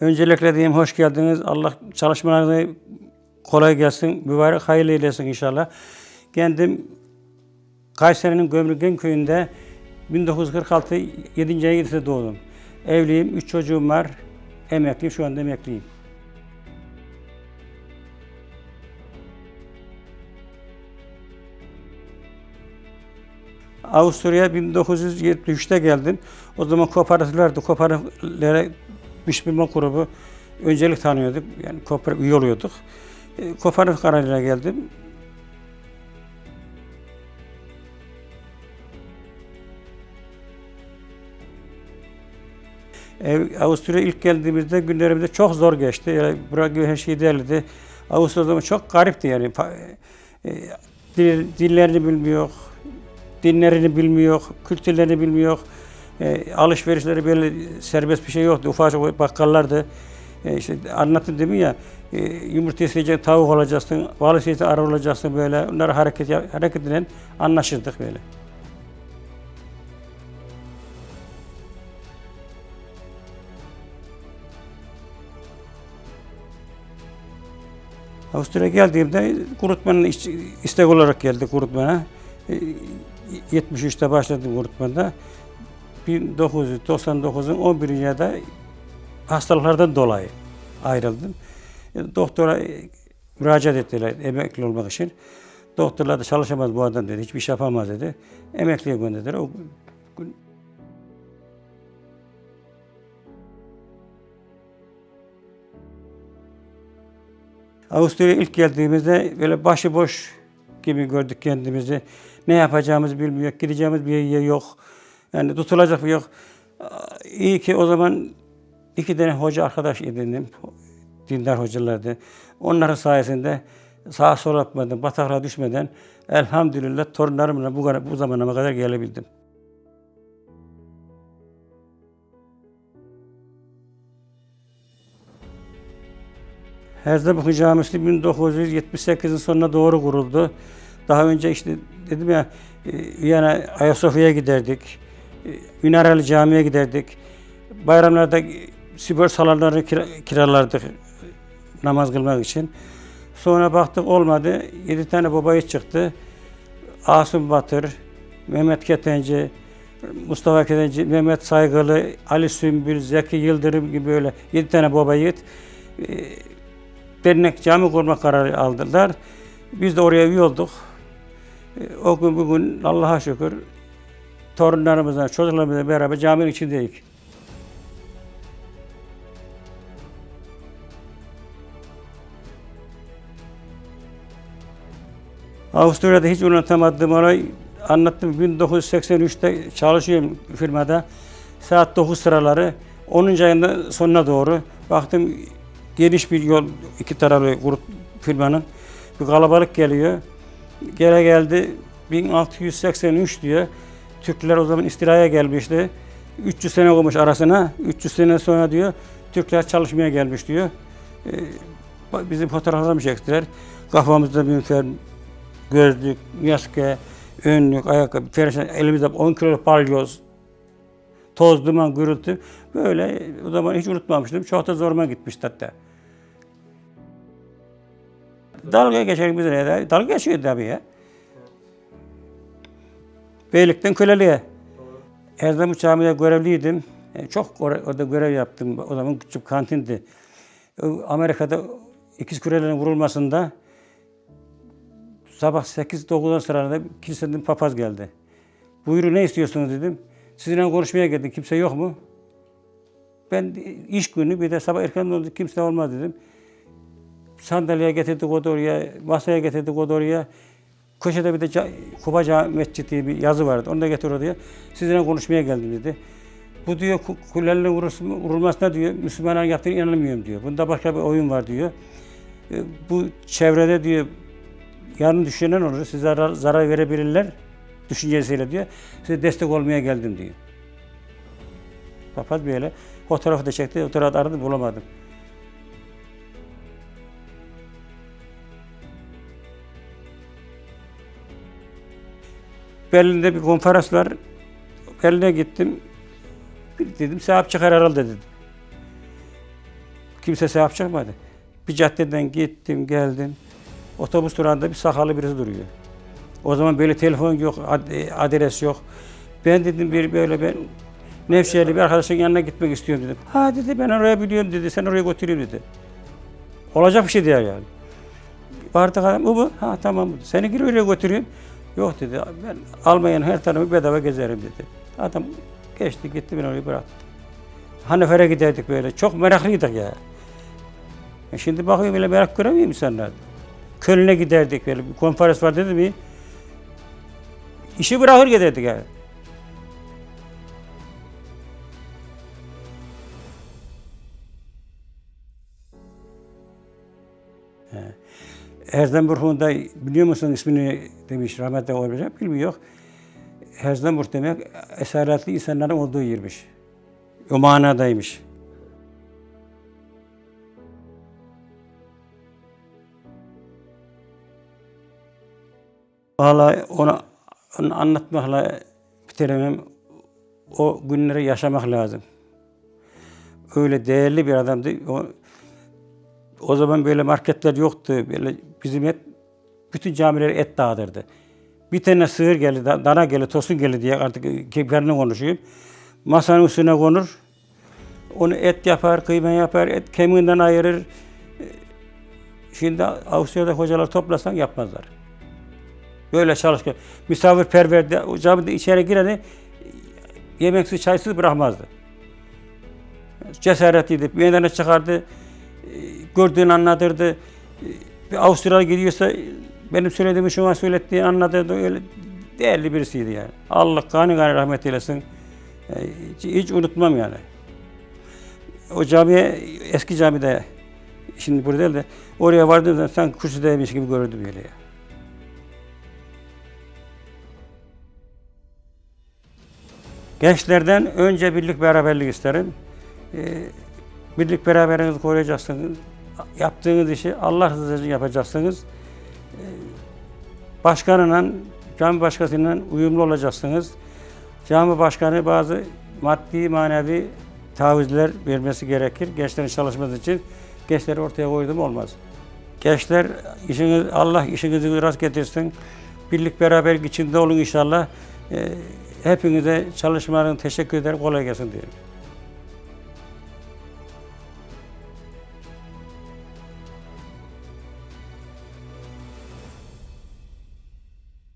Öncelikle diyeyim hoş geldiniz. Allah çalışmalarınızı kolay gelsin. Mübarek hayırlı eylesin inşallah. Kendim Kayseri'nin Gömrügen köyünde 1946 7. ayın 7'sinde doğdum. Evliyim, 3 çocuğum var. Emekliyim, şu anda emekliyim. Avusturya 1973'te geldim. O zaman kooperatiflerdi. Kooperatiflere Müşbirma grubu öncelik tanıyorduk. Yani kooperatif üye oluyorduk. E, kooperatif kararıyla geldim. Ev, Avusturya ilk geldiğimizde günlerimizde çok zor geçti. Yani buraya her şey değerliydi. Avusturya o zaman çok garipti yani. E, dil- dillerini bilmiyor, dinlerini bilmiyor, kültürlerini bilmiyor. E, alışverişleri böyle serbest bir şey yoktu. Ufacık bakkallardı. E, işte anlattım mi ya, e, yumurta isteyecek tavuk olacaksın, balık isteyecek arı olacaksın böyle. Onları hareket, hareketinden anlaşırdık böyle. Avusturya geldiğimde kurutmanın istek olarak geldi kurutmana. E, 73'te başladım kurutmada. 1999'un 11. ayında hastalıklardan dolayı ayrıldım. E, Doktora e, müracaat ettiler emekli olmak için. Doktorlar da çalışamaz bu adam dedi, hiçbir iş yapamaz dedi. Emekliye gönderdiler. O gün Avusturya'ya ilk geldiğimizde böyle başıboş gibi gördük kendimizi. Ne yapacağımızı bilmiyor, gideceğimiz bir yer yok. Yani tutulacak bir yok. İyi ki o zaman iki tane hoca arkadaş edindim. Dindar hocalardı. Onların sayesinde sağa sola yapmadan, bataklığa düşmeden elhamdülillah torunlarımla bu, bu zamana kadar gelebildim. Herzebuklu Camisi 1978'in sonuna doğru kuruldu. Daha önce işte dedim ya e, Viyana Ayasofya'ya giderdik. Ünareli Camii'ye giderdik. Bayramlarda spor salonlarını kira- kiralardık namaz kılmak için. Sonra baktık olmadı. Yedi tane babayı çıktı. Asım Batır, Mehmet Ketenci, Mustafa Ketenci, Mehmet Saygılı, Ali Sümbül, Zeki Yıldırım gibi böyle yedi tane baba yiğit e, dernek cami kurma kararı aldılar. Biz de oraya üye olduk. E, O gün bugün Allah'a şükür torunlarımızla, çocuklarımızla beraber caminin içindeyiz. Avusturya'da hiç unutamadığım olay anlattım. 1983'te çalışıyorum firmada. Saat 9 sıraları 10. ayında sonuna doğru baktım geniş bir yol iki taraflı grup firmanın bir kalabalık geliyor. Gele geldi 1683 diyor. Türkler o zaman istilaya gelmişti. 300 sene olmuş arasına. 300 sene sonra diyor Türkler çalışmaya gelmiş diyor. Ee, bizim fotoğraflarımı çektiler. Kafamızda bir fer, gözlük, maske, önlük, ayakkabı, perişan, elimizde 10 kilo balyoz, toz, duman, gürültü. Böyle o zaman hiç unutmamıştım. Çok da zoruma gitmişti hatta. Dalga geçelim biz de. Dalga geçiyor tabii ya. Beylikten köleliğe. Erdem Camii'de görevliydim. Yani çok or- orada görev yaptım. O zaman küçük kantindi. O Amerika'da ikiz kürelerin vurulmasında sabah 8-9'dan sıralarda kiliseden papaz geldi. Buyurun ne istiyorsunuz dedim. Sizinle konuşmaya geldim. Kimse yok mu? Ben iş günü bir de sabah erken oldu. Kimse olmaz dedim. Sandalyeye getirdik o da masaya getirdik o da. Köşede bir de Kuba Ca- Mescid diye bir yazı vardı. Onu da getir oraya. Sizinle konuşmaya geldim dedi. Bu diyor ku- kulelerle vurulmasına diyor Müslümanların yaptığına inanamıyorum diyor. Bunda başka bir oyun var diyor. E, Bu çevrede diyor yarın düşünen olur. Size zarar verebilirler düşüncesiyle diyor. Size destek olmaya geldim diyor. Papaz böyle fotoğrafı da çekti. Fotoğrafı aradım bulamadım. Berlin'de bir konferans var. Berlin'e gittim. Dedim sahip çıkar herhalde dedim. Kimse sevap çıkmadı. Bir caddeden gittim, geldim. Otobüs durağında bir sakallı birisi duruyor. O zaman böyle telefon yok, e, adres yok. Ben dedim bir böyle ben Nevşehirli bir arkadaşın yanına gitmek istiyorum dedim. Ha dedi ben oraya biliyorum dedi, sen oraya götüreyim dedi. Olacak bir şey değil yani. Vardık adam, bu mu? Ha tamam. Seni gir oraya götüreyim. Yok dedi, ben Almanya'nın her tarafı bedava gezerim dedi. Adam geçti gitti beni oraya bıraktı. Hanifer'e giderdik böyle, çok meraklıydık ya. E şimdi bakıyorum öyle merak göremiyor insanlar. Köln'e giderdik böyle, bir konferans var dedi mi? İşi bırakır giderdik yani. Erzenburg'un da biliyor musun ismini demiş rahmetli olacak bilmiyor. Erzenburg demek esaretli insanların olduğu yermiş. O manadaymış. Vallahi ona, onu anlatmakla bitiremem. O günleri yaşamak lazım. Öyle değerli bir adamdı. O, o zaman böyle marketler yoktu. Böyle bizim hep bütün camiler et dağıtırdı. Bir tane sığır geldi, da- dana geldi, tosun geldi diye artık keplerini konuşuyorum. Masanın üstüne konur. Onu et yapar, kıyma yapar, et kemiğinden ayırır. Şimdi Avusturya'da hocalar toplasan yapmazlar. Böyle çalışkan. Misafirperver de camide içeri gireni yemeksiz, çaysız bırakmazdı. Cesaretliydi. Meydana çıkardı. Gördüğünü anlatırdı. Bir Avusturyalı gidiyorsa benim söylediğimi şuna söylettiğini anlatırdı. Öyle değerli birisiydi yani. Allah kanı kanı rahmet eylesin. E, Hiç, hiç unutmam yani. O camiye, eski camide, şimdi burada değil de, oraya vardığım zaman sanki kürsüdeymiş gibi görürdüm böyle ya. Gençlerden önce birlik beraberlik isterim. Ee, birlik beraberliğinizi koruyacaksınız. Yaptığınız işi Allah rızası için yapacaksınız. Ee, başkanıyla, cami başkanıyla uyumlu olacaksınız. Cami başkanı bazı maddi manevi tavizler vermesi gerekir. Gençlerin çalışması için gençleri ortaya koydum olmaz. Gençler işiniz Allah işinizi rast getirsin. Birlik beraberlik içinde olun inşallah. Ee, hepinize çalışmalarını teşekkür ederim. Kolay gelsin diyorum.